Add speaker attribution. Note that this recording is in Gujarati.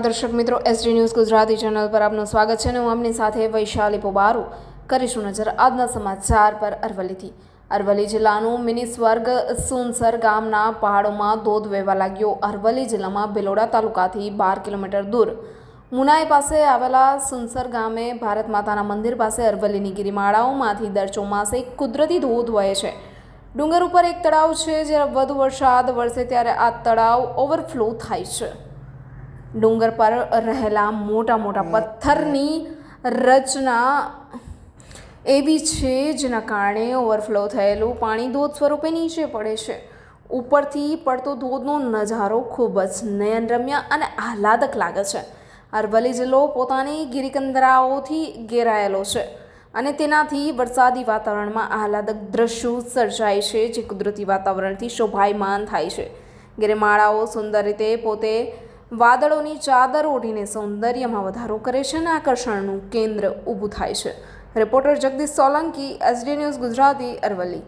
Speaker 1: નમસ્કાર દર્શક મિત્રો એસડી ન્યૂઝ ગુજરાતી ચેનલ પર આપનું સ્વાગત છે અને હું આપની સાથે વૈશાલી પોબારુ. કરીશું નજર આજના સમાચાર પર અરવલ્લીથી. અરવલ્લી જિલ્લાનું મિની સ્વર્ગ સુનસર ગામના પહાડોમાં ધોધ વહેવા લાગ્યો. અરવલ્લી જિલ્લામાં ભિલોડા તાલુકાથી બાર કિલોમીટર દૂર. મુનાઈ પાસે આવેલા સુનસર ગામે ભારત માતાના મંદિર પાસે અરવલ્લીની ગિરિમાળાઓમાંથી દર ચોમાસે કુદરતી ધોધ વહે છે. ડુંગર ઉપર એક તળાવ છે, જ્યારે વધુ વરસાદ વરસે ત્યારે આ તળાવ ઓવરફ્લો થાય છે. ડુંગર પર રહેલા મોટા મોટા પથ્થરની રચના એવી છે જેના કારણે ઓવરફ્લો થયેલું પાણી ધોધ સ્વરૂપે નીચે પડે છે. ઉપરથી પડતો ધોધનો નજારો ખૂબ જ નયનરમ્ય અને આહલાદક લાગે છે. અરવલ્લી જિલ્લો પોતાની ગિરિકંદરાઓથી ઘેરાયેલો છે અને તેનાથી વરસાદી વાતાવરણમાં આહલાદક દ્રશ્યો સર્જાય છે જે કુદરતી વાતાવરણથી શોભાયમાન થાય છે. ગિરિમાળાઓ સુંદર રીતે પોતે વાદળોની ચાદર ઓઢીને સૌંદર્યમાં વધારો કરે છે અને આકર્ષણનું કેન્દ્ર ઊભું થાય છે. Reporter Jagdish Solanki, SD news Gujarati Aravalli.